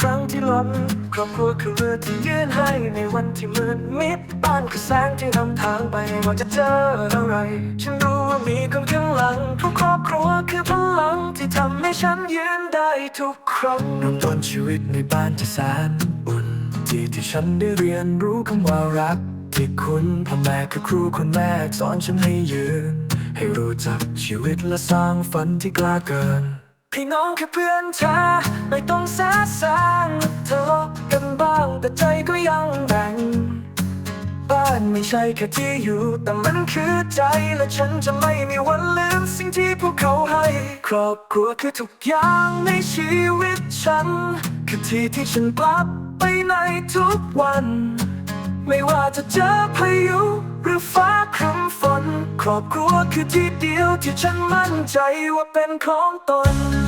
ครั้งที่ล้มครอบครัวคือเรือที่ยื่นให้ในวันที่มืดมิดบ้านคือแสงที่นำทางไปว่าจะเจออะไร ฉันรู้ว่ามีคนข้างหลังเพราะครอบครัวคือพลังที่ทำให้ฉันยืนได้ทุกครั้งเริ่มต้นชีวิตในบ้านที่แสนอุ่นที่ที่ฉันได้เรียนรู้คำว่ารัก ที่คุณพ่อแม่คือครูคนแรกสอนฉันให้ยืน ให้รู้จักชีวิตและสร้างฝันที่กล้าเกินพี่น้องคือเพื่อนเธอไม่ต้อง ยังแบ่ง บ้านไม่ใช่แค่ที่อยู่ แต่มันคือใจและฉันจะไม่มีวันลืมสิ่งที่พวกเขาให้ ครอบครัวคือทุกอย่างในชีวิตฉัน คือที่ที่ฉันกลับไปในทุกวัน ไม่ว่าจะเจอพายุหรือฟ้าครึ้มฝน ครอบครัวคือที่เดียวที่ฉันมั่นใจว่าเป็นของตนวัน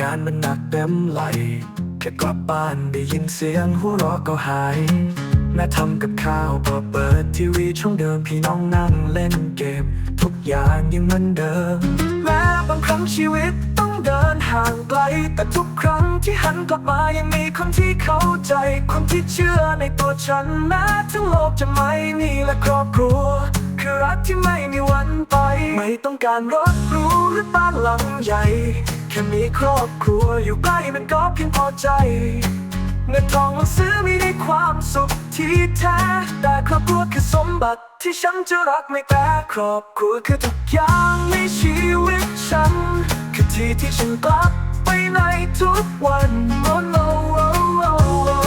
งานมันหนักเต็มไหลแค่กลับบ้านได้ยินเสียงหัวเราะก็หาย แม่ทำกับข้าวพอเปิดทีวีช่องเดิมพี่น้องนั่งเล่นเกม ทุกอย่างยังเหมือนเดิม แม้บางครั้งชีวิตต้องเดินห่างไกล แต่ทุกครั้งที่หันกลับมายังมีคนที่เข้าใจ คนที่เชื่อในตัวฉันแม้ทั้งโลกจะไม่มีและครอบครัวคือรักที่ไม่มีวันไป ไม่ต้องการรถหรูหรือบ้านหลังใหญ่ ค่มีครอบครัวอยู่ใกล้มันก็เพียงพอใจ เงินทองมันซื้อไม่ได้ความสุขที่แท้ แต่ครอบครัวคือสมบัติที่ฉันจะรักไม่แพ้ครอบครัวคือทุกอย่างในชีวิตฉัน คือที่ที่ฉันกลับไปในทุกวันโอ้โนโอ้โอ้โอ้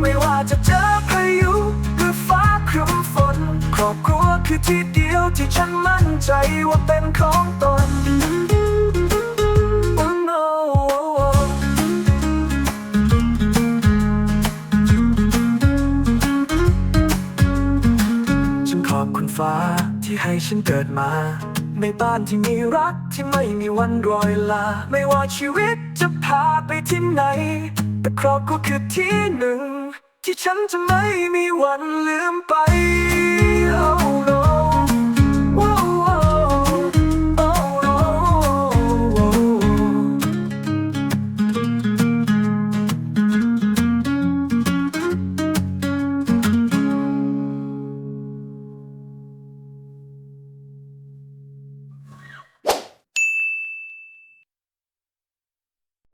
ไม่ว่าจะเจอพายุหรือฟ้าครึ้มฝน ครอบครัวคือที่เดียวที่ฉันมั่นใจว่าเป็นของตน ฟ้าที่ให้ฉันเกิดมา ในบ้านที่มีรักที่ไม่มีวันโรยลา ไม่ว่าชีวิตจะพาไปที่ไหน แต่ครอบครัวคือที่หนึ่ง ที่ฉันจะไม่มีวัน